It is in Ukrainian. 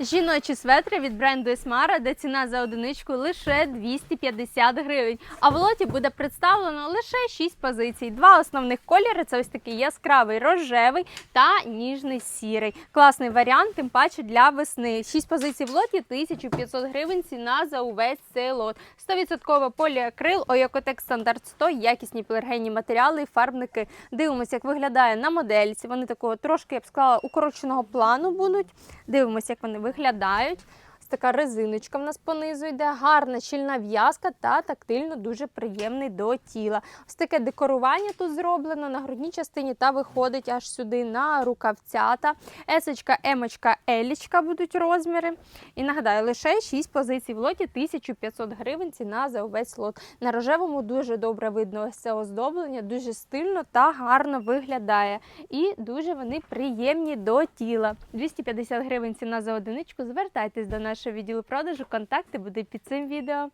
Жіночі светри від бренду Esmara, де ціна за одиничку лише 250 гривень. А в лоті буде представлено лише 6 позицій. Два основних кольори це ось такий яскравий рожевий та ніжний сірий. Класний варіант, тим паче для весни. 6 позицій в лоті 1500 гривень. Ціна за увесь цей лот. 100% поліакрил, Ойокотек стандарт 100, якісні полергенні матеріали і фарбники. Дивимося, як виглядає на модельці. Вони такого трошки, я б сказала, укороченого плану будуть. Дивимося, як вони виглядають. Така резиночка в нас понизу йде, гарна щільна в'язка та тактильно дуже приємний до тіла. Ось таке декорування тут зроблено на грудній частині та виходить аж сюди на рукавцята. Есочка, емочка, елічка будуть розміри. І нагадаю, лише 6 позицій в лоті 1500 гривень ціна за увесь лот. На рожевому дуже добре видно це оздоблення, дуже стильно та гарно виглядає. І дуже вони приємні до тіла. 250 гривень ціна за одиничку. Звертайтесь до нашого відділу продажу. Контакти будуть під цим відео.